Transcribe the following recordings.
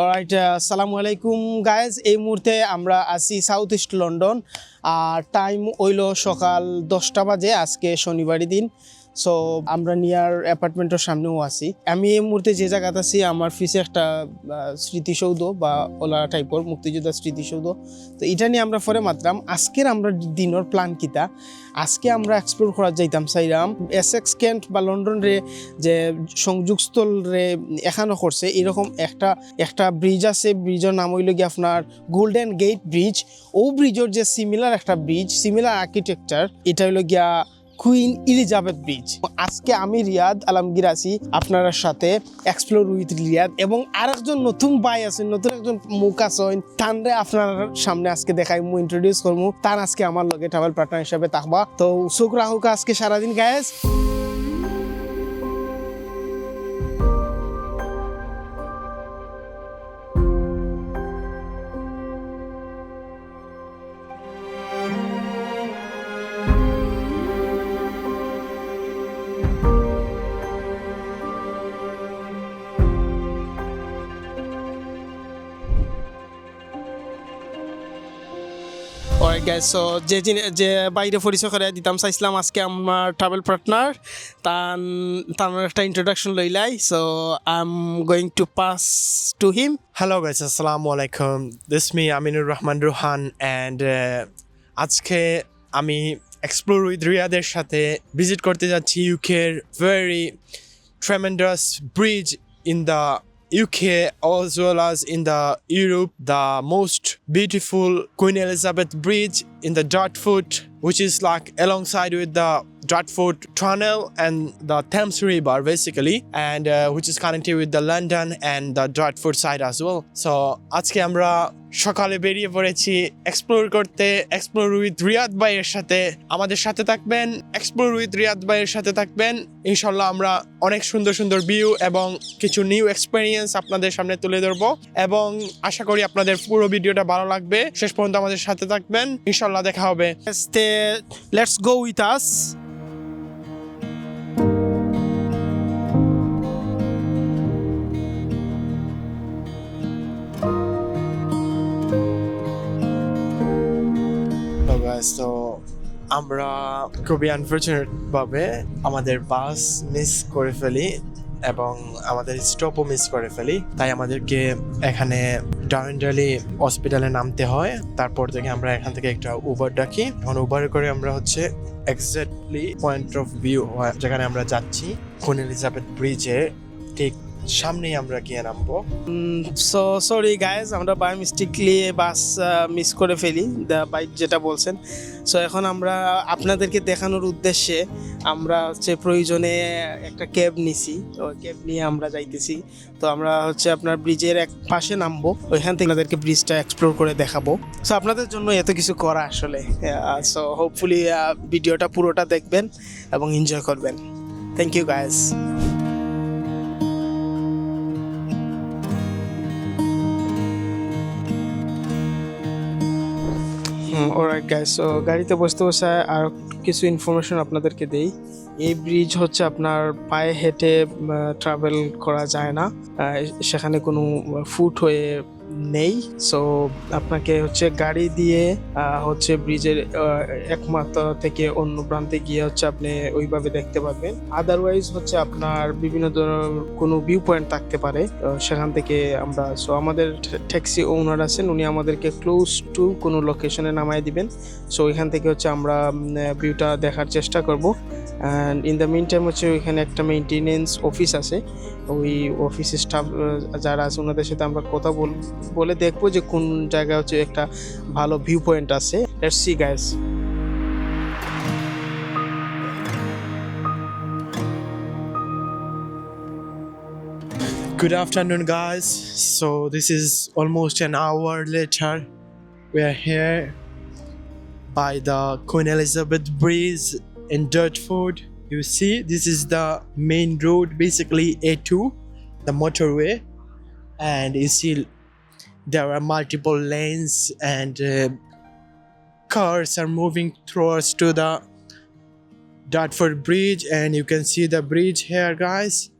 Alright আসসালামু আলাইকুম guys এই মুহূর্তে আমরা আছি সাউথ ইস্ট লন্ডন আর টাইম হইল সকাল দশটা বাজে, আজকে শনিবারই দিন। সো আমরা নিয়ার অ্যাপার্টমেন্টের সামনেও আছি। আমি এই মুহূর্তে যে জায়গাতে আছি, আমার ফিসে একটা স্মৃতিসৌধ বা ওলা টাইপের মুক্তিযোদ্ধা স্মৃতিসৌধ। তো এটা নিয়ে আমরা পরে মাত্রাম আজকের আমরা দিনের প্ল্যান কিতা? আজকে আমরা এক্সপ্লোর করা যাইতাম, চাইরাম। এসেক্স কেন্ট বা লন্ডন রে যে সংযোগস্থল রে এখানো করছে, এরকম একটা একটা ব্রিজ আছে। ব্রিজের নাম হইল গিয়ে আপনার গোল্ডেন গেট ব্রিজ ও ব্রিজের যে সিমিলার একটা ব্রিজ সিমিলার আর্কিটেকচার এটা হইল গিয়া কুইন ইলিজাবেথ ব্রিজ আজকে আমি রিয়াদ আলমগীর আছি আপনার সাথে এক্সপ্লোর উইথ রিয়াদ এবং আর একজন নতুন ভাই আছেন নতুন একজন মুখ আছেন তানরে আপনার সামনে আজকে দেখাই, মু ইন্ট্রোডিউস করব তার আজকে আমার লগে ট্রাভেল পার্টনার হিসাবে থাকবা। তো রাহুক আজকে সারাদিন গায়েস Guys, so যে যে বাইরে পরিচয় করে দিতাম চাইছিলাম আজকে আমার ট্রাভেল পার্টনার তান তার একটা introduction লইলাই। So I am going to pass to him hello guys, আসসালামু আলাইকুম This me Aminur Rahman Ruhan uh, আজকে আমি এক্সপ্লোর উইথ রিয়াদের সাথে ভিজিট করতে যাচ্ছি ইউকের very tremendous bridge in the UK as well as in the Europe, the most beautiful Queen Elizabeth Bridge in the Dartford, which is like alongside with the Dartford Tunnel and the Thames River basically, and uh, which is connected with the London and the Dartford side as well. So আজকে আমরা সকালে বেরিয়ে পড়েছি explore করতে explore with Riyad ভাইয়ের সাথে। আমাদের সাথে থাকবেন এক্সপ্লোর উইথ রিয়াদ ভাইয়ের সাথে থাকবেন। ইনশাল্লাহ আমরা অনেক সুন্দর সুন্দর ভিউ এবং কিছু নিউ এক্সপিরিয়েন্স আপনাদের সামনে তুলে ধরবো। এবং আশা করি আপনাদের পুরো ভিডিওটা ভালো লাগবে। শেষ পর্যন্ত আমাদের সাথে থাকবেন। ইনশাল্লাহ দেখা হবে। লেটস গো উইথ আস তো আমরা খুবই আনফর্চুনেট ভাবে আমাদের বাস মিস করে ফেলি এবং আমাদের স্টপও মিস করে ফেলি। তাই আমাদেরকে এখানে ডাউনডালি হসপিটালে নামতে হয়। তারপর থেকে আমরা এখান থেকে একটা উবার ডাকি। এখন উবার করে আমরা হচ্ছে এক্স্যাক্টলি পয়েন্ট অফ ভিউ যেখানে আমরা যাচ্ছি। কুন এলিজাবেথ ব্রিজে ঠিক সামনেই আমরা গিয়ে নামবো। সো সরি গাইজ আমরা বাই মিস্টেকলি বাস মিস করে ফেলি দ্য বাইক যেটা বলছেন। সো এখন আমরা আপনাদেরকে দেখানোর উদ্দেশ্যে আমরা হচ্ছে প্রয়োজনে একটা ক্যাব নিছি। তো ক্যাব নিয়ে আমরা যাইতেছি। তো আমরা হচ্ছে আপনার ব্রিজের এক পাশে নামবো। ওইখান থেকে আপনাদেরকে ব্রিজটা এক্সপ্লোর করে দেখাবো। সো আপনাদের জন্য এত কিছু করা আসলে। সো হোপফুলি ভিডিওটা পুরোটা দেখবেন এবং এনজয় করবেন। Thank you guys alright guys so গাড়িতে বসতে বসে আর কিছু ইনফরমেশন আপনাদেরকে দেই। এই ব্রিজ হচ্ছে আপনার পায়ে হেঁটে ট্রাভেল করা যায় না। সেখানে কোনো ফুট হয়ে নেই। সো আপনাকে হচ্ছে গাড়ি দিয়ে হচ্ছে ব্রিজের এক মাত্রা থেকে অন্য প্রান্তে গিয়ে হচ্ছে আপনি ওইভাবে দেখতে পারবেন। আদারওয়াইজ হচ্ছে আপনার বিভিন্ন ধরনের কোনো ভিউ পয়েন্ট থাকতে পারে সেখান থেকে আমরা সো আমাদের ট্যাক্সি ওনার আছেন, উনি আমাদেরকে ক্লোজ টু কোনো লোকেশনে নামায় দিবেন। সো ওইখান থেকে হচ্ছে আমরা ভিউটা দেখার চেষ্টা করব। And in the mean time হচ্ছে ওইখানে একটা মেনটেনেন্স অফিস আছে। ওই অফিস স্টাফ যারা আছে ওনাদের সাথে আমরা কথা বলে দেখব যে কোন জায়গায় হচ্ছে একটা ভালো ভিউ পয়েন্ট আছে let's see guys Good afternoon, guys. So, this is almost an hour later. We are here by the Queen Elizabeth Bridge in Dartford. You see, this is the main road, basically A2, the motorway. And you see, there are multiple lanes, and uh, cars are moving towards to the Dartford Bridge. And you can see the bridge here, guys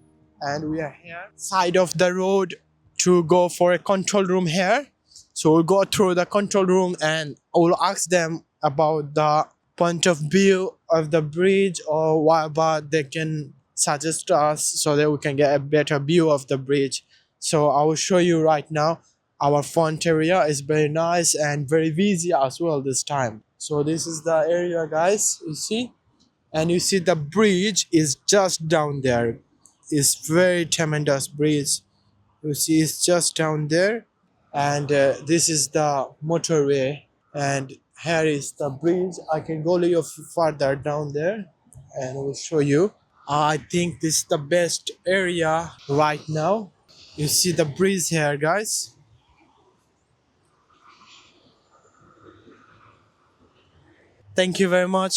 and we are here side of the road to go for a control room here. So we'll go through the control room and we'll ask them about the point of view of the bridge or whatever they can suggest to us so that we can get a better view of the bridge. So I will show you right now. Our front area is very nice and very busy as well this time. So this is the area guys, you see? And you see the bridge is just down there. It's very tremendous bridge. You see it's just down there. And uh, this is the motorway. And here is the bridge. I can go a little further down there and I will show you. I think this is the best area right now. You see the breeze here, guys. Thank you very much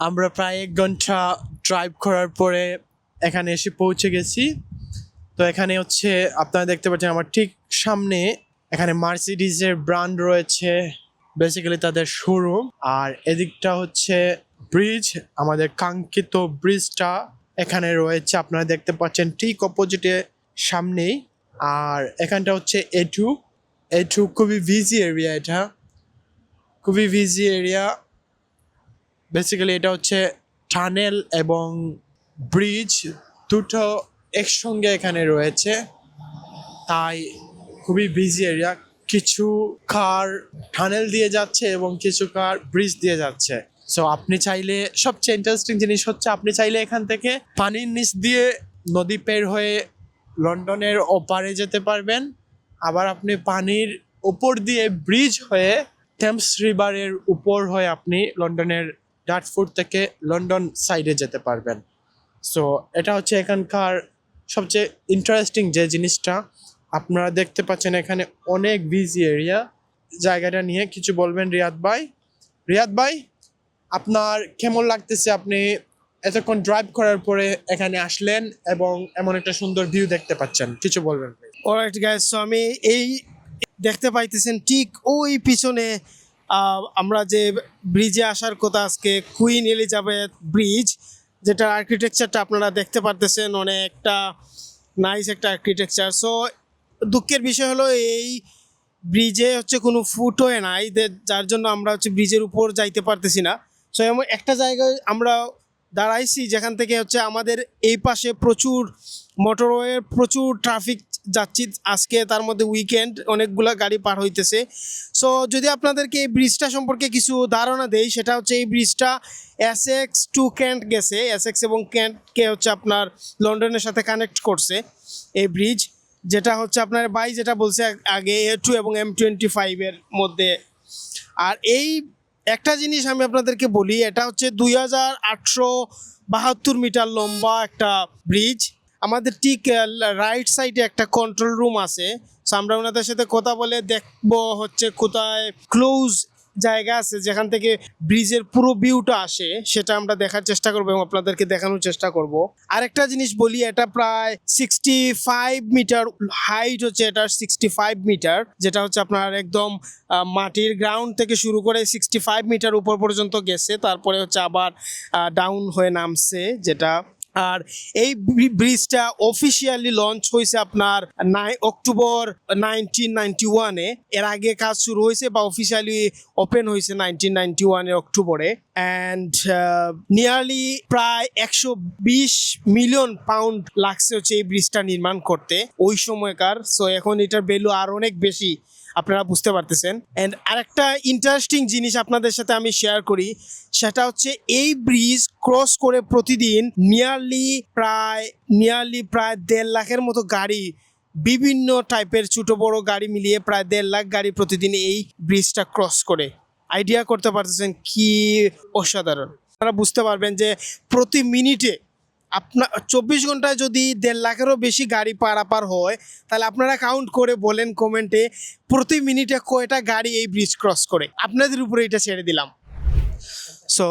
আমরা প্রায় এক ঘণ্টা drive করার পরে এখানে এসে পৌঁছে গেছি তো এখানে হচ্ছে আপনারা দেখতে পাচ্ছেন আমার ঠিক সামনে এখানে মার্সিডিজের ব্র্যান্ড রয়েছে বেসিক্যালি তাদের শোরুম আর এদিকটা হচ্ছে ব্রিজ আমাদের কাঙ্ক্ষিত ব্রিজটা এখানে রয়েছে, আপনারা দেখতে পাচ্ছেন ঠিক অপোজিটে সামনেই, আর এখানটা হচ্ছে এটু এটু খুবই ভিজি এরিয়া এটা, খুবই ভিজি এরিয়া বেসিক্যালি এটা হচ্ছে টানেল এবং ব্রিজ দুটো একসঙ্গে এখানে রয়েছে, তাই খুবই বিজি এরিয়া কিছু কার টানেল দিয়ে যাচ্ছে এবং কিছু কার ব্রিজ দিয়ে যাচ্ছে। সো আপনি চাইলে সবচেয়ে ইন্টারেস্টিং জিনিস হচ্ছে, আপনি চাইলে এখান থেকে পানির নিচ দিয়ে নদী পের হয়ে লন্ডনের ওপারে যেতে পারবেন। আবার আপনি পানির উপর দিয়ে ব্রিজ হয়ে টেমস রিভারের উপর হয়ে আপনি লন্ডনের ডার্টফুড থেকে লন্ডন সাইডে যেতে পারবেন। সো এটা হচ্ছে এখানকার সবচেয়ে ইন্টারেস্টিং যে জিনিসটা। আপনারা দেখতে পাচ্ছেন এখানে অনেক বিজি এরিয়া জায়গাটা নিয়ে কিছু বলবেন রিয়াদ ভাই। রিয়াদ ভাই, আপনার কেমন লাগতেছে আপনি এতক্ষণ ড্রাইভ করার পরে এখানে আসলেন এবং এমন একটা সুন্দর ভিউ দেখতে পাচ্ছেন? কিছু বলবেন গাইস আমি এই দেখতে পাইতেছেন ঠিক ওই পিছনে আমরা যে ব্রিজে আসার কথা আজকে কুইন এলিজাবেথ ব্রিজ যেটা আর্কিটেকচারটা আপনারা দেখতে পারতেছেন, অনেকটা নাইস একটা আর্কিটেকচার সো দুঃখের বিষয় হলো এই ব্রিজে হচ্ছে কোনো ফুটওয়ে নাই যে- যার জন্য আমরা হচ্ছে ব্রিজের উপর যাইতে পারতেছি না। সো এমন একটা জায়গায় আমরা দাঁড়াইছি যেখান থেকে হচ্ছে আমাদের এই পাশে প্রচুর মোটরওয়ের প্রচুর ট্রাফিক যাচ্ছি। আজকে তার মধ্যে উইকেন্ড অনেকগুলা গাড়ি পার হইতেছে। সো যদি আপনাদেরকে এই ব্রিজটা সম্পর্কে কিছু ধারণা দেই, সেটা হচ্ছে এই ব্রিজটা এসএক্স টু ক্যান্ট গেছে। এসএক্স এবং ক্যান্টকে হচ্ছে আপনার লন্ডনের সাথে কানেক্ট করছে এই ব্রিজ। যেটা হচ্ছে আপনার বাই যেটা বলছে আগে এ টু এবং এম টোয়েন্টি ফাইভের মধ্যে। আর এই একটা জিনিস আমি আপনাদেরকে বলি, এটা হচ্ছে দুই হাজার আটশো বাহাত্তর মিটার লম্বা একটা ব্রিজ আমাদের ঠিক রাইট সাইডে একটা কন্ট্রোল রুম আছে। So, আমরা ওনাদের সাথে কথা বলে দেখব হচ্ছে কোথায় ক্লোজ জায়গা আছে যেখান থেকে ব্রিজের পুরো ভিউটা আসে, সেটা আমরা দেখার চেষ্টা করব এবং আপনাদেরকে দেখানোর চেষ্টা করব। আরেকটা জিনিস বলি, এটা প্রায় সিক্সটি ফাইভ মিটার হাইট হচ্ছে, এটা সিক্সটি ফাইভ মিটার যেটা হচ্ছে আপনার একদম মাটির গ্রাউন্ড থেকে শুরু করে সিক্সটি ফাইভ মিটার উপর পর্যন্ত গেছে, তারপরে হচ্ছে আবার ডাউন হয়ে নামছে, যেটা আর এই ব্রিজটা অফিসিয়ালি লঞ্চ হয়েছে আপনার নাই অক্টোবর নাইনটিন নাইনটি ওয়ানে এর আগে কাজ শুরু হয়েছে বা অফিসিয়ালি ওপেন হয়েছে নাইনটিন নাইনটি অক্টোবরে অ্যান্ড নিয়ারলি প্রায় একশো বিশ মিলিয়ন পাউন্ড লাগছে হচ্ছে এই ব্রিজটা নির্মাণ করতে। ওই সময়কার। সো এখন এটার ভ্যালু আর অনেক বেশি। আপনারা বুঝতে পারতেছেন। অ্যান্ড আরেকটা ইন্টারেস্টিং জিনিস আপনাদের সাথে আমি শেয়ার করি, সেটা হচ্ছে এই ব্রিজ ক্রস করে প্রতিদিন নিয়ারলি প্রায় নিয়ারলি প্রায় দেড় লাখের মতো গাড়ি, বিভিন্ন টাইপের ছোট বড় গাড়ি মিলিয়ে প্রায় দেড় লাখ গাড়ি প্রতিদিন এই ব্রিজটা ক্রস করে। আইডিয়া করতে পারতেছেন কি অসাধারণ। আপনারা বুঝতে পারবেন যে প্রতি মিনিটে আপনার চব্বিশ ঘন্টায় যদি দেড় লাখেরও বেশি গাড়ি পারাপার হয়, তাহলে আপনারা কাউন্ট করে বলেন কমেন্টে প্রতি মিনিটে কয়টা গাড়ি এই ব্রিজ ক্রস করে। আপনাদের উপরে এটা ছেড়ে দিলাম। সো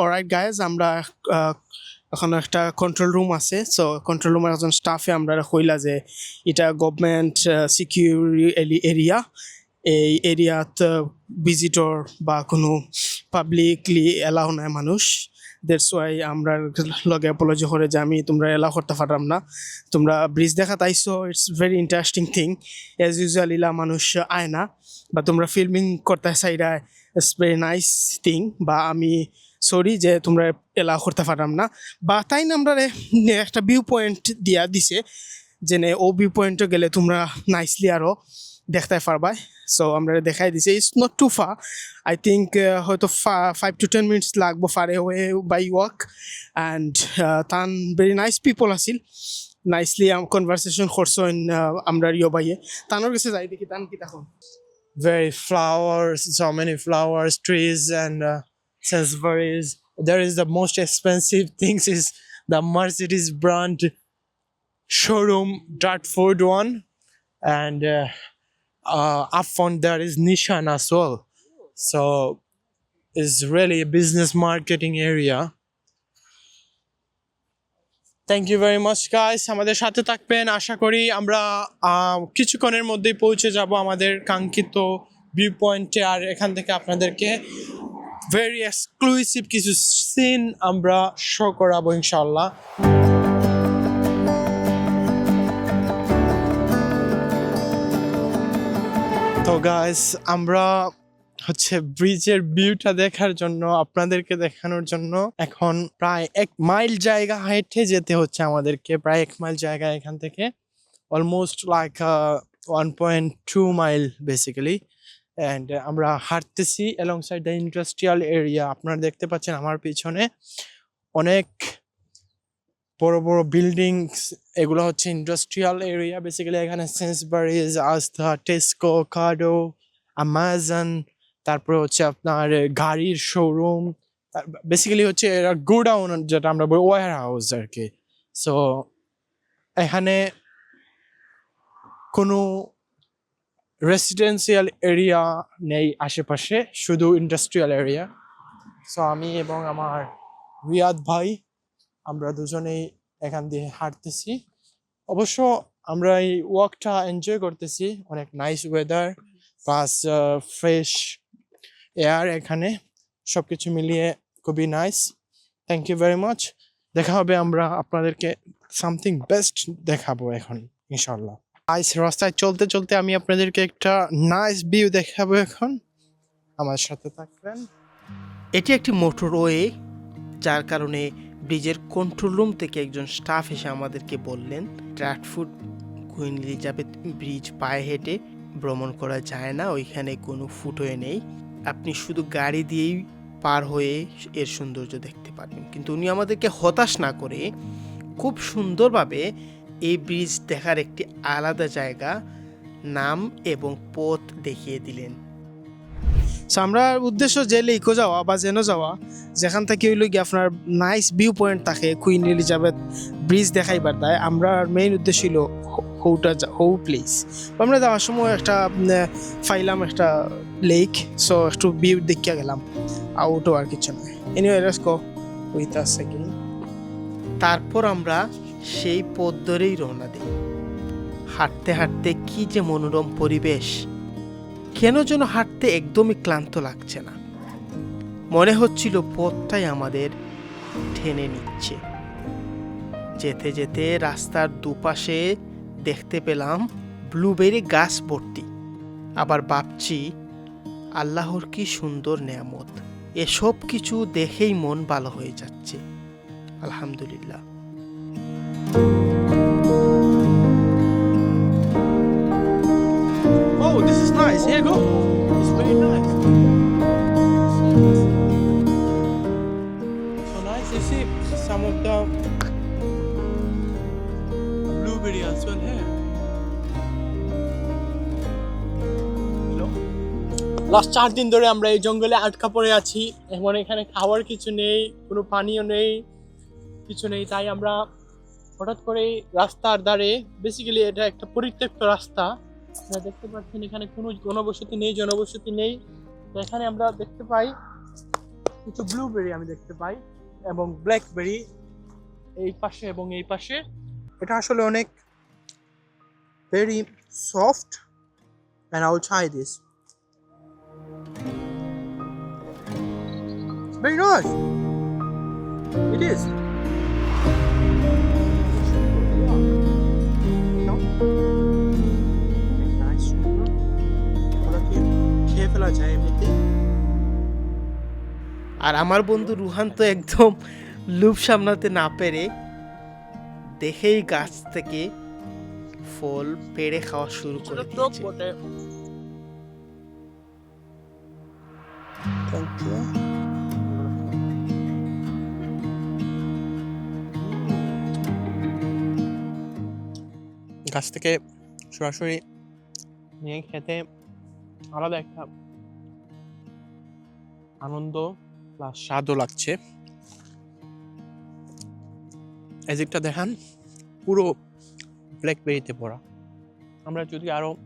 অলরাইট গাইজ আমরা এখন একটা কন্ট্রোল রুম আছে। সো কন্ট্রোল রুমের একজন স্টাফে আমরা কইলা যে এটা গভর্নমেন্ট সিকিউর এরিয়া এই এরিয়াত ভিজিটর বা কোনো পাবলিকলি এলাও নাই মানুষ। দ্যাটস ওয়াই আমরা লগে অ্যাপোলজি করে যে আমি তোমরা এলাও করতে পারলাম না। তোমরা ব্রিজ দেখা তাইছো it's very interesting thing as usual ইলা মানুষ আয় না। বা তোমরা ফিল্মিং করতে চাইরা ইটস ভেরি নাইস থিং বা আমি সরি যে তোমরা এলাও করতে পারলাম না। বা তাই না আমরা একটা ভিউ পয়েন্ট দিয়া দিছে, যেনে ও ভিউ পয়েন্টে গেলে তোমরা নাইসলি আরও দেখতে পারবা সো আমরা দেখাই দিছি it's not too far I think হয়তো ফাইভ টু টেন মিনিটস লাগবো far way by walk and তান ভেরি নাইস পিপল আছিল নাইসলি কনভারসেশন করছো আমরা ইয়ে বাইয়ে তানোর কাছে যাই দেখি তান কি তখন very flowers, so many flowers, trees, and uh, Sainsbury's. There is the most expensive things is the Mercedes brand showroom Dartford one, and uh, uh, up front there is Nishan as well. So it's really a business marketing area. Thank you very much guys আমাদের সাথে থাকবেন আশা করি আমরা কিছুক্ষণের মধ্যেই পৌঁছে যাব আমাদের কাঙ্ক্ষিত ভিউ পয়েন্টে আর এখান থেকে আপনাদেরকে ভেরি এক্সক্লুসিভ কিছু সিন আমরা শো করাবো ইনশাল্লাহ তো গাইস আমরা হচ্ছে ব্রিজের ভিউটা দেখার জন্য, আপনাদেরকে দেখানোর জন্য এখন প্রায় এক মাইল জায়গা হেঁটে যেতে হচ্ছে আমাদেরকে, প্রায় এক মাইল জায়গা এখান থেকে। Almost like one point two mile basically and আমরা হাঁটতেছি along side the industrial area আপনারা দেখতে পাচ্ছেন আমার পিছনে অনেক বড় বড় বিল্ডিংস এগুলো হচ্ছে ইন্ডাস্ট্রিয়াল এরিয়া বেসিক্যালি এখানে সেন্সবারিজ আস্থা টেস্কো কার্ডো আমাজন তারপরে হচ্ছে আপনার গাড়ির শোরুম বেসিক্যালি হচ্ছে এরা গোডাউন যেটা আমরা বলি ওয়ার হাউস আর কি সো এখানে কোনো রেসিডেন্সিয়াল এরিয়া নেই আশেপাশে, শুধু ইন্ডাস্ট্রিয়াল এরিয়া সো আমি এবং আমার রিয়াদ ভাই আমরা দুজনেই এখান দিয়ে হাঁটতেছি। অবশ্য আমরা এই ওয়াকটা এনজয় করতেছি। অনেক nice weather plus fresh air এখানে। সব কিছু মিলিয়ে খুবই nice thank you very much দেখা হবে আমরা আপনাদেরকে সামথিং বেস্ট দেখাবো এখন ইনশাল্লাহ আইস রাস্তায় চলতে চলতে আমি আপনাদেরকে একটা নাইস ভিউ দেখাবো এখন। আমার সাথে থাকবেন। এটি একটি মোটরওয়ে যার কারণে ব্রিজের কন্ট্রোল রুম থেকে একজন স্টাফ এসে আমাদেরকে বললেন ট্র্যাটফুট কুইন এলিজাবেথ ব্রিজ পায়ে হেঁটে ভ্রমণ করা যায় না, ওইখানে কোনো ফুটওয়ে নেই। আপনি শুধু গাড়ি দিয়েই পার হয়ে এর সৌন্দর্য দেখতে পারবেন। কিন্তু উনি আমাদেরকে হতাশ না করে খুব সুন্দরভাবে এই ব্রিজ দেখার একটি আলাদা জায়গা, নাম এবং পথ দেখিয়ে দিলেন। সো আমরা উদ্দেশ্য যে লেকো যাওয়া বা যেন যাওয়া, যেখান থেকে হইল গিয়ে আপনার নাইস ভিউ পয়েন্ট থাকে কুইন এলিজাবেথ ব্রিজ দেখাইবার দেয়, আমরা মেইন উদ্দেশ্য ছিল হৌটা হৌ প্লেস আমরা যাওয়ার সময় একটা ফাইলাম একটা লেক সো একটু ভিউ দেখিয়া গেলাম আউটও আর কিছু নয় anyway let's go with us second তারপর আমরা সেই পথ ধরেই রওনা দিই। হাঁটতে হাঁটতে কি যে মনোরম পরিবেশ। কেন যেন হাঁটতে একদমই ক্লান্ত লাগছে না। মনে হচ্ছিল পথটাই আমাদের টেনে নিচ্ছে। যেতে যেতে রাস্তার দুপাশে দেখতে পেলাম ব্লুবেরি গাছ ভর্তি। আবার ভাবছি, আল্লাহর কি সুন্দর নেয়ামত। এসব কিছু দেখেই মন ভালো হয়ে যাচ্ছে। আলহামদুলিল্লাহ। Oh, this is nice. Here, go. It's very nice. So nice. You see some of the blueberry as well here. Last চার দিন ধরে আমরা এই জঙ্গলে আটকা পড়ে আছি এখন এখানে খাওয়ার কিছু নেই কোনো পানীয় নেই কিছু নেই তাই আমরা হঠাৎ করে রাস্তার ধারে বেসিক্যালি এটা একটা পরিত্যক্ত রাস্তা আপনারা দেখতে পাচ্ছেন এখানে কোনো জনবসতি নেই জনবসতি নেই। তো এখানে আমরা দেখতে পাই কিছু ব্লুবেরি আমি দেখতে পাই এবং ব্ল্যাকবেরি এই পাশে এবং এই পাশে। এটা আসলে অনেক very soft and I will try this very nice It is. ফেলা যায় এমনিতে। আর আমার বন্ধু রুহান তো একদম লুপ সামলাতে না পেরে দেখেই গাছ থেকে ফল পেড়ে খাওয়া শুরু করে দিয়েছে। Thank you. গাছ থেকে সরাসরি নিয়ে খেতে আলাদা একটা আনন্দ প্লাস স্বাদও লাগছে। এদিকটা দেখান, পুরো ব্ল্যাকবেরিতে ভরা। আমরা যদি আরও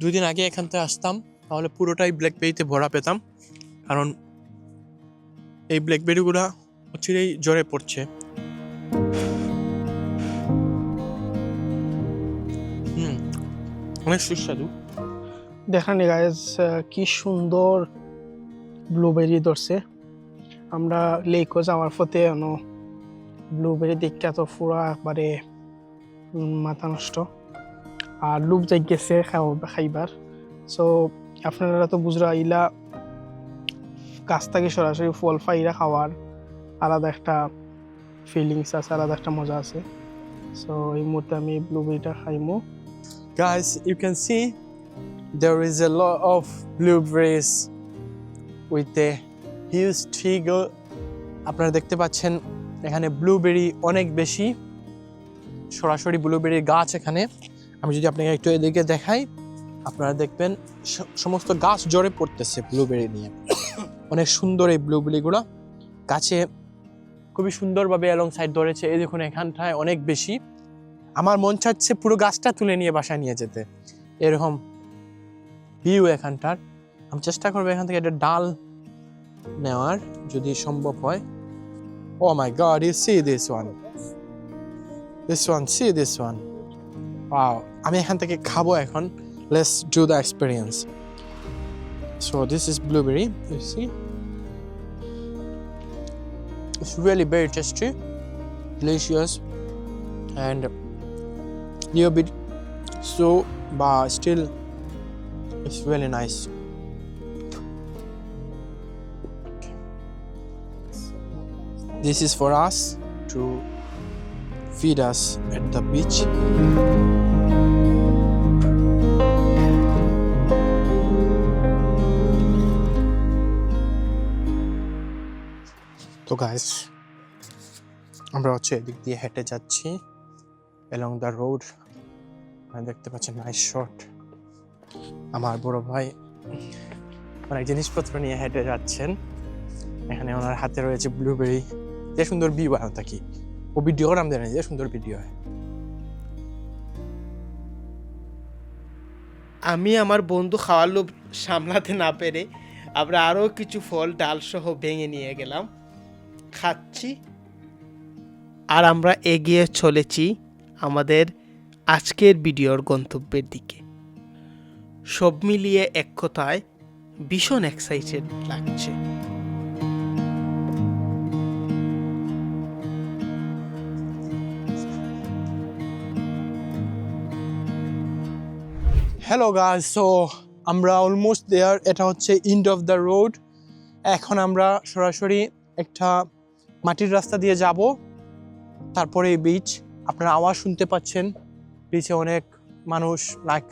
দুই দিন আগে এখান থেকে আসতাম, তাহলে পুরোটাই ব্ল্যাকবেরিতে ভরা পেতাম। কারণ এই ব্ল্যাকবেরিগুলা অচিরেই জ্বরে পড়ছে। হুম, অনেক সুস্বাদু। দেখেন গাইজ কি সুন্দর ব্লুবেরি ধরছে। আমরা লেকও যাওয়ার পথে ব্লুবেরি দেখতে তো পুরা একবারে মাথা নষ্ট। আর লুপ যাই গেছে খাইবার। সো আপনারা তো বুঝরা ইলা গাছ থেকে সরাসরি ফল ফাইরা খাওয়ার আলাদা একটা ফিলিংস আছে আলাদা একটা মজা আছে। সো এই মুহূর্তে আমি ব্লুবেরিটা খাইমু। Guys, you can see there is a lot of blueberries with a huge tree. আপনারা দেখতে পাচ্ছেন, এখানে ব্লুবেরি অনেক বেশি। সরাসরি ব্লুবেরির গাছ এখানে। আমি যদি আপনাকে একটু এদিকে দেখাই, আপনারা দেখবেন সমস্ত গাছ জড়ে পড়তেছে ব্লুবেরি নিয়ে। অনেক সুন্দর এই ব্লুবেরিগুলো। গাছে খুবই সুন্দরভাবে অ্যালং সাইড ধরেছে। এই দেখুন, এখানটায় অনেক বেশি। আমার মন চাচ্ছে পুরো গাছটা তুলে নিয়ে বাসায় নিয়ে যেতে। এরকম ভিউ এখানটার। আমি চেষ্টা করব এখান থেকে একটা ডাল নেওয়ার যদি সম্ভব হয়। ও my god you see this one this one see this one wow আমি এখান থেকে খাব এখন। Let's do the experience so this is blueberry you see It's really very tasty, delicious, and little bit so but still it's really nice. This is for us to feed us at the beach. তো guys আমরা হচ্ছে এদিক দিয়ে হেঁটে যাচ্ছি along the road দেখতে পাচ্ছেন nice shot আমার বড় ভাই অনেক জিনিসপত্র নিয়ে হেঁটে যাচ্ছেন। এখানে ওনার হাতে রয়েছে ব্লুবেরি যে সুন্দর ভিউ হয় থাকি। ও ভিডিও নাম দেয় না যে সুন্দর ভিডিও হয়। আমি আমার বন্ধু খাওয়ার লোভ সামলাতে না পেরে আমরা আরও কিছু ফল, ডাল সহ ভেঙে নিয়ে গেলাম। খাচ্ছি আর আমরা এগিয়ে চলেছি আমাদের আজকের ভিডিওর গন্তব্যের দিকে। সব মিলিয়ে এক কথায় ভীষণ এক্সাইটেড লাগছে। হ্যালো গাইস সো আমরা অলমোস্ট দেয়ার এটা হচ্ছে ইন্ড অফ দ্য রোড এখন আমরা সরাসরি একটা মাটির রাস্তা দিয়ে যাব। তারপরে এই বিচ আপনারা আওয়াজ শুনতে পাচ্ছেন। বিচে অনেক মানুষ লাইক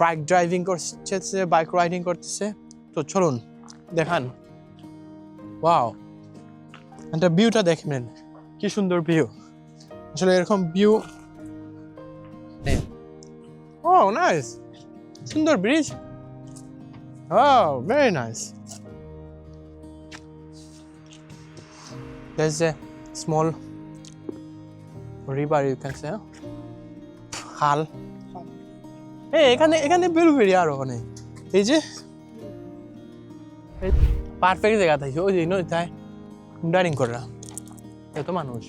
বাইক ড্রাইভিং করছে বাইক রাইডিং করতেছে। তো চলুন, দেখান। ওয়াও একটা ভিউটা দেখবেন। কি সুন্দর ভিউ আসলে এরকম view Oh, nice. Sundar bridge. Oh, very nice. There's a small river you can say. খাল এই এখানে এখানে বেলুবেরি আরও অনেক এই যে পারফেক্ট জায়গা থাকে ওই যে নয় তাই ডাইরিং করা এত মানুষ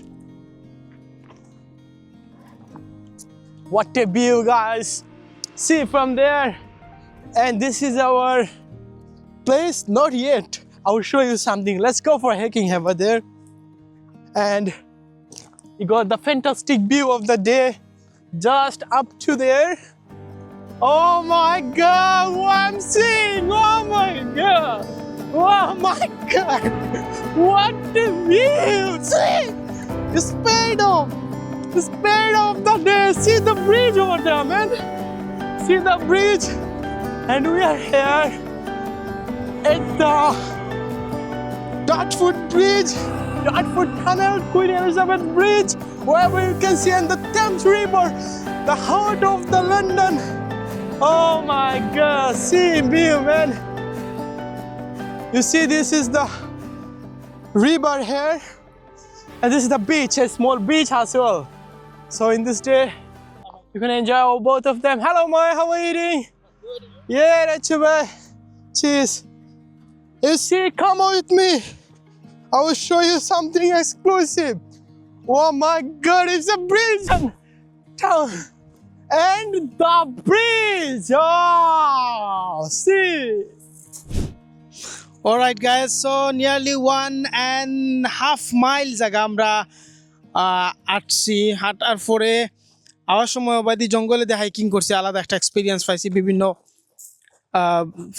What a view, guys! See from there, and this is our place. Not yet. I will show you something. Let's go for hiking over there. And you got the fantastic view of the day just up to there. Oh my god, what I'm seeing! Oh my god! Oh my god! What the view! See! The speed of the speed of the day! See the bridge over there, man! See the bridge! And we are here at the Dartford Bridge, Dartford Tunnel, Queen Elizabeth Bridge, wherever you can see, and the Thames River, the heart of the London. Oh my God, see view, man. You see, this is the river here, and this is the beach, a small beach as well. So in this day, you can enjoy both of them. Hello, Maya, how are you doing? Yeah, that's your way. Cheers. You see, come with me. I will show you something exclusive. Oh my God, it's a bridge. town. And the bridge! Oh, ah, see! Alright guys, so nearly one and half miles agamra আটছি হাঁটার পরে hour সময় অবাধি জঙ্গলে দিয়ে hiking করছি, আলাদা একটা experience পাইছি, বিভিন্ন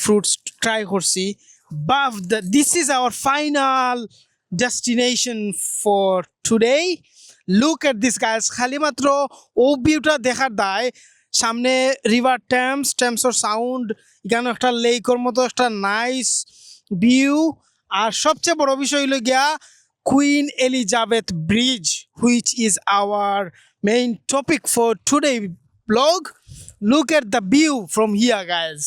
ফ্রুটস ট্রাই করছি। বাফ this is our final destination for today look at this guys খালি মাত্র ও ভিউটা দেখার দায়। সামনে রিভার ট্যাম্পস ট্যাম্পসর সাউন্ড এখানে একটা লেকর মতো একটা নাইস ভিউ আর সবচেয়ে বড় বিষয় হইল গিয়া Queen Elizabeth bridge which is our main topic for today blog look at the view from here guys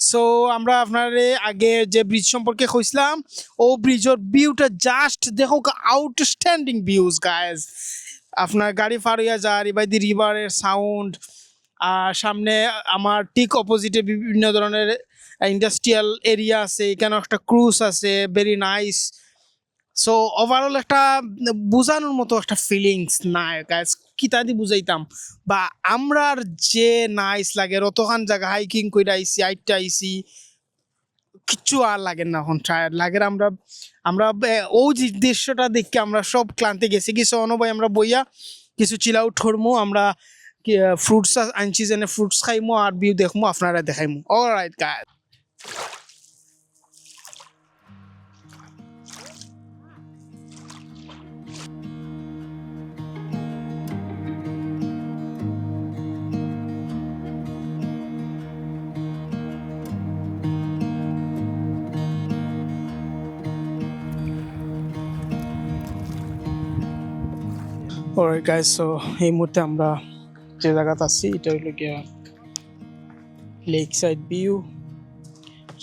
so আমরা আপনার আগে যে ব্রিজ সম্পর্কে কইছিলাম, ও ব্রিজের ভিউটা জাস্ট দেখো আউটস্ট্যান্ডিং ভিউজ গাইজ আপনার গাড়ি পার হইয়া যায় এবার রিভারের সাউন্ড আর সামনে আমার ঠিক অপোজিটে বিভিন্ন ধরনের ইন্ডাস্ট্রিয়াল এরিয়া আছে এখানে একটা ক্রুজ আছে ভেরি নাইস সো ওভারঅল একটা, বোঝানোর মতো একটা ফিলিংস নাই গাইজ কিতা দি বুঝাইতাম। বা আমরার যে নাইস লাগে, রতখান জায়গা হাইকিং কইরা আইছি আইটা আইছি কিচ্ছু আর লাগে না এখন টায়ার লাগে আমরা আমরা ও দৃশ্যটা দেখে আমরা সব ক্লান্তি গেছি। কিছু অনুভব আমরা বইয়া, কিছু চিল আউট আমরা ফ্রুটস আনছি যেনে ফ্রুটস খাইমু আর ভিউ দেখমো, আপনারা দেখাইমু। Alright guys alright guys so এই মুহূর্তে আমরা যে জায়গাতে আছি, এটা হইল গিয়া lake side view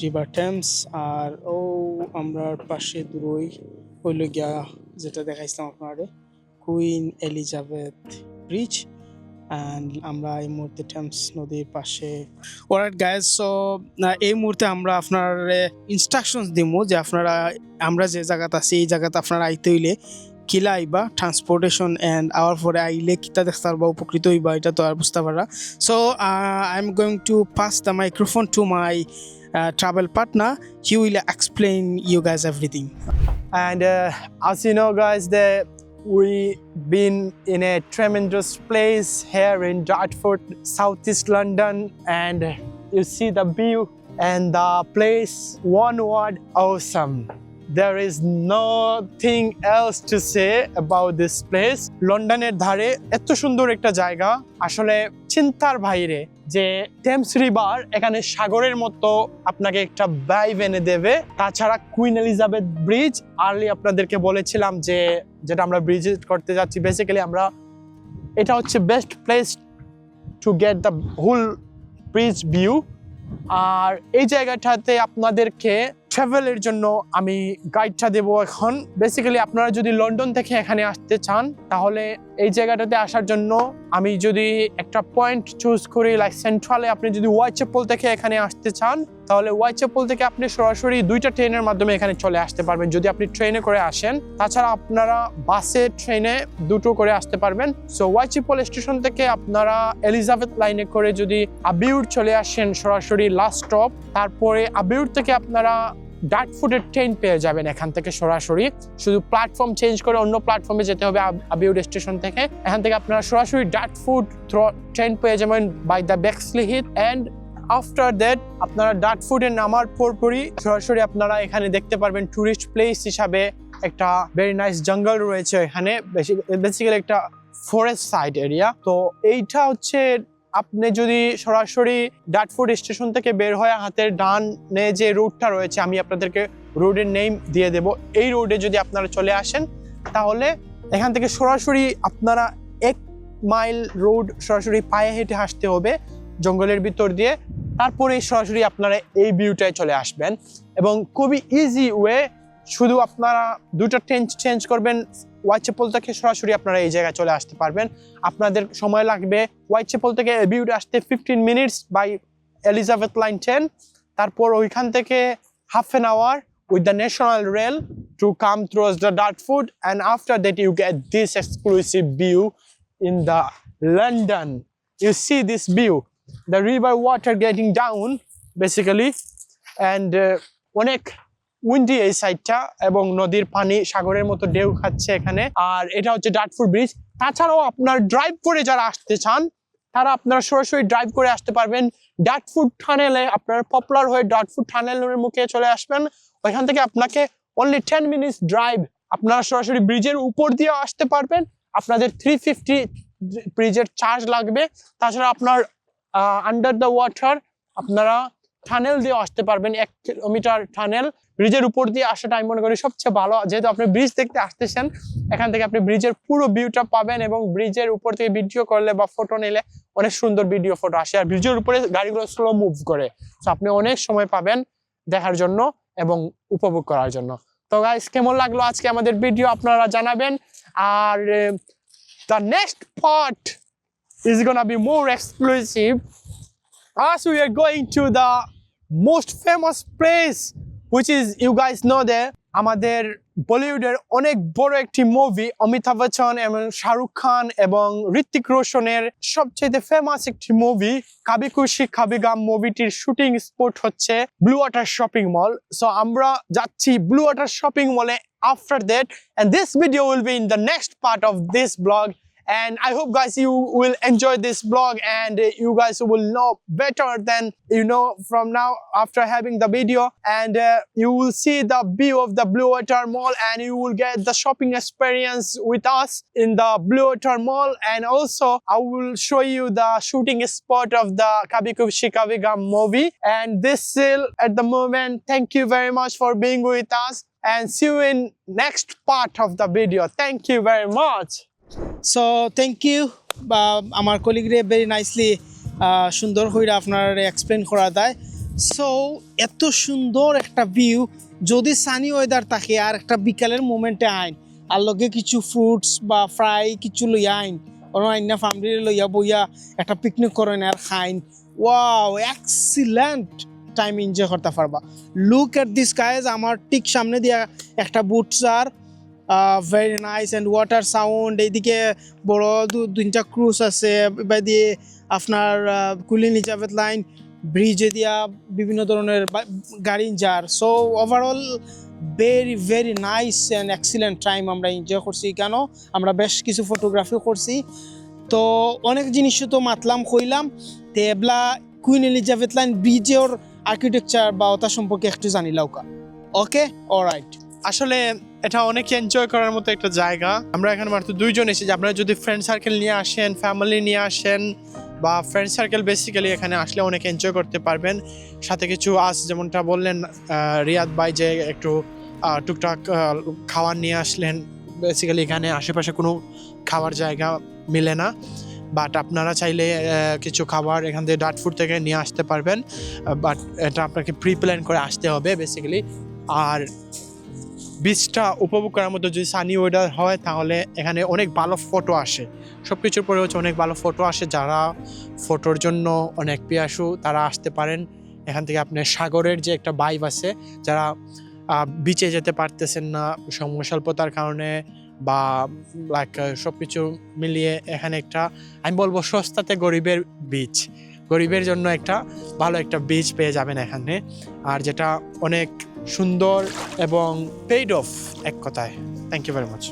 river Thames আর ও আমরা পাশে দূরই হইল গিয়া যেটা দেখাইছিলাম আপনারে কুইন এলিজাবেথ ব্রিজ অ্যান্ড আমরা এই মুহূর্তে ট্যাম্পস নদীর পাশে। অলরাইট গাইজ সো এই মুহূর্তে আমরা আপনার ইনস্ট্রাকশনস দিমু যে আপনারা, আমরা যে জায়গাতে আছি, এই জায়গাতে আপনারা আইতে হইলে কিলা আইবা ট্রান্সপোর্টেশন অ্যান্ড আওয়ার পরে আইলে কিতা দেখতে পারবা উপকৃত হইবা এটা তো আর বুঝতে পারবা so I am going to pass the microphone to my travel partner he will explain you guys everything And uh, as you know, guys, that we been in a tremendous place here in Dartford, southeast London, and you see the view and the place. One word: awesome. There is nothing else to say about this place. লন্ডনের ধারে এত সুন্দর একটা জায়গা। আসলে চিন্তার বাইরে যে টেমস রিভার এখানে সাগরের মতো আপনাকে একটা ভাইব এনে দেবে। তাছাড়া কুইন এলিজাবেথ ব্রিজ আর্লি আপনাদেরকে বলেছিলাম যে যেটা আমরা ব্রিজ করতে যাচ্ছি বেসিক্যালি আমরা এটা হচ্ছে best place to get the whole bridge view আর এই জায়গাটাতে আপনাদেরকে ট্রাভেলের জন্য আমি গাইডটা দেবো এখন। বেসিক্যালি আপনারা যদি লন্ডন থেকে এখানে আসতে চান, তাহলে এই জায়গাটাতে আসার জন্য আমি যদি একটা পয়েন্ট চুজ করি লাইক সেন্ট্রালে আপনি যদি ওয়াইচেপল থেকে এখানে আসতে চান, তাহলে ওয়াইচেপল থেকে আপনি সরাসরি দুইটা ট্রেনের মাধ্যমে এখানে চলে আসতে পারবেন, যদি আপনি ট্রেনে করে আসেন। তাছাড়া আপনারা বাসে ট্রেনে দুটো করে আসতে পারবেন। সো ওয়াইচেপল স্টেশন থেকে আপনারা এলিজাবেথ লাইনে করে যদি আবিউর চলে আসেন সরাসরি লাস্ট স্টপ তারপরে আবিউর থেকে আপনারা ডার্ট ফুডের ট্রেন পেয়ে যাবেন এখান থেকে সরাসরি। শুধু প্ল্যাটফর্ম চেঞ্জ করে অন্য প্ল্যাটফর্মে যেতে হবে আব- আবিউড স্টেশন থেকে। এখান থেকে আপনারা সরাসরি ডার্ট ফুড ট্রেন পেয়ে যাবেন by the Bexleyheath and after that আপনারা ডার্ট ফুডে নামার পরপরই সরাসরি আপনারা এখানে দেখতে পারবেন ট্যুরিস্ট প্লেস হিসাবে একটা ভেরি নাইস জঙ্গল রয়েছে এখানে। বেসিক্যালি একটা ফরেস্ট সাইড এরিয়া তো এইটা হচ্ছে আপনি যদি সরাসরি ডাটফুড স্টেশন থেকে বের হয়ে হাতের ডানে যে রোডটা রয়েছে, আমি আপনাদেরকে রোডের নেম দিয়ে দেব। এই রোডে যদি আপনারা চলে আসেন, তাহলে এখান থেকে সরাসরি আপনারা এক মাইল রোড সরাসরি পায়ে হেঁটে আসতে হবে জঙ্গলের ভিতর দিয়ে। তারপরে সরাসরি আপনারা এই ভিউটায় চলে আসবেন। এবং খুবই ইজি ওয়ে শুধু আপনারা দুটো ট্রেন চেঞ্জ করবেন হোয়াইট চেপল থেকে সরাসরি আপনারা এই জায়গায় চলে আসতে পারবেন। আপনাদের সময় লাগবে হোয়াইট চেপল থেকে ভিউট আসতে fifteen minutes by Elizabeth line ten তারপর ওইখান থেকে half an hour with the national rail to come through the Dartford and after that you get this exclusive view in the London you see this view the river water getting down basically and অনেক windy এই সাইডটা এবং নদীর পানি সাগরের মতো ঢেউ খাচ্ছে এখানে। আর এটা হচ্ছে ডাটফুর ব্রিজ। তাছাড়াও আপনার ড্রাইভ করে যারা আসতে চান, তারা আপনারা সরাসরি ড্রাইভ করে আসতে পারবেন ডাটফুড টানেলে আপনারা পপুলার হয়ে ডাটফুড টানেলের মুখে চলে আসবেন। ওইখান থেকে আপনাকে অনলি টেন মিনিটস ড্রাইভ আপনারা সরাসরি ব্রিজের উপর দিয়ে আসতে পারবেন। আপনাদের থ্রি ফিফটি ব্রিজের চার্জ লাগবে। তাছাড়া আপনার আন্ডার দ্য ওয়াটার আপনারা টানেল দিয়ে আসতে পারবেন, এক কিলোমিটার টানেল ব্রিজের উপর দিয়ে আসাটা আমি মনে করি সবচেয়ে ভালো। যেহেতু আপনি ব্রিজ দেখতে আসতেছেন, এখান থেকে আপনি ব্রিজের পুরো ভিউটা পাবেন এবং ব্রিজের উপর থেকে ভিডিও করলে বা ফটো নিলে অনেক সুন্দর ভিডিও ফটো আসে। আর ব্রিজের উপরে গাড়িগুলো স্লো মুভ করে। তো আপনি অনেক সময় পাবেন দেখার জন্য এবং উপভোগ করার জন্য। তো গাইস কেমন লাগল আজকে আমাদের ভিডিও আপনারা জানাবেন। আর the next part is gonna be more exclusive. As we are going to the most famous place, which is you guys know that আমাদের বলিউডের অনেক বড় একটি মুভি অমিতাভ বচ্চন এবং শাহরুখ খান এবং ঋত্বিক রোশনের সবচেয়ে ফেমাস একটি মুভি কাবি খুশি, কাবি গাম মুভিটির শুটিং স্পট হচ্ছে blue water shopping mall so আমরা যাচ্ছি ব্লু ওয়াটার শপিং মলে after that and this video will be in the next part of this blog and i hope guys you will enjoy this blog and you guys will know better than you know from now after having the video. And uh, you will see the view of the blue water mall and you will get the shopping experience with us in the blue water mall. And also i will show you the shooting spot of the kabiku shikavigam movie. And this is at the moment thank you very much for being with us and see you in next part of the video. Thank you very much so thank you বা আমার কলিগরে very nicely সুন্দর হইরা আপনার explain করা দেয় so এত সুন্দর একটা ভিউ যদি সানি ওয়েদার থাকে আর একটা বিকালের মোমেন্টে আইন, আর লগে কিছু ফ্রুটস বা ফ্রাই কিছু লইয়া আইন অন্য আইনা ফ্যামিলি লইয়া বইয়া একটা পিকনিক করেন আর খাইন ওয়াও এক্সিলেন্ট টাইম এনজয় করতে পারবা। লুক এট দিস গাইজ আমার ঠিক সামনে দিয়া একটা বুটসার very nice and water sound এইদিকে বড় দু- তিনটা ক্রুজ আছে এবার দিয়ে আপনার কুলিন ইজাবেত লাইন ব্রিজে দিয়া বিভিন্ন ধরনের গাড়ি যার। So overall very very nice and excellent time আমরা এনজয় করছি কেন? আমরা বেশ কিছু ফটোগ্রাফি করছি। তো, অনেক জিনিস তো মাতলাম, কইলাম। তে এবলা কুইন এলিজাবেথ লাইন ব্রিজের আর্কিটেকচার বা ওটা সম্পর্কে একটু জানিলাও কা ওকে অলরাইট আসলে এটা অনেক এনজয় করার মতো একটা জায়গা। আমরা এখানে মাত্র দুইজন এসেছি। আপনারা যদি ফ্রেন্ড সার্কেল নিয়ে আসেন ফ্যামিলি নিয়ে আসেন বা ফ্রেন্ড সার্কেল বেসিক্যালি এখানে আসলে অনেক এনজয় করতে পারবেন। সাথে কিছু আস, যেমনটা বললেন রিয়াদ ভাই যে একটু টুকটাক খাবার নিয়ে আসলেন। বেসিক্যালি এখানে আশেপাশে কোনো খাওয়ার জায়গা মিলে না। বাট আপনারা চাইলে কিছু খাবার এখান থেকে ডাট ফুড থেকে নিয়ে আসতে পারবেন। বাট এটা আপনাকে প্রি প্ল্যান করে আসতে হবে বেসিক্যালি আর বীজটা উপভোগ করার মতো যদি সানি ওয়েদার হয়, তাহলে এখানে অনেক ভালো ফটো আসে। সব কিছুর পরে হচ্ছে অনেক ভালো ফটো আসে। যারা ফটোর জন্য অনেক পিয়াসু, তারা আসতে পারেন। এখান থেকে আপনার সাগরের যে একটা বাইব আছে, যারা বিচে যেতে পারতেছেন না সময় স্বল্পতার কারণে বা লাইক সব কিছু মিলিয়ে এখানে একটা, আমি বলব সস্তাতে গরিবের বীজ গরিবের জন্য একটা ভালো একটা বীজ পেয়ে যাবেন এখানে। আর যেটা অনেক সুন্দর এবং পেইড অফ এক কথায়। Thank you very much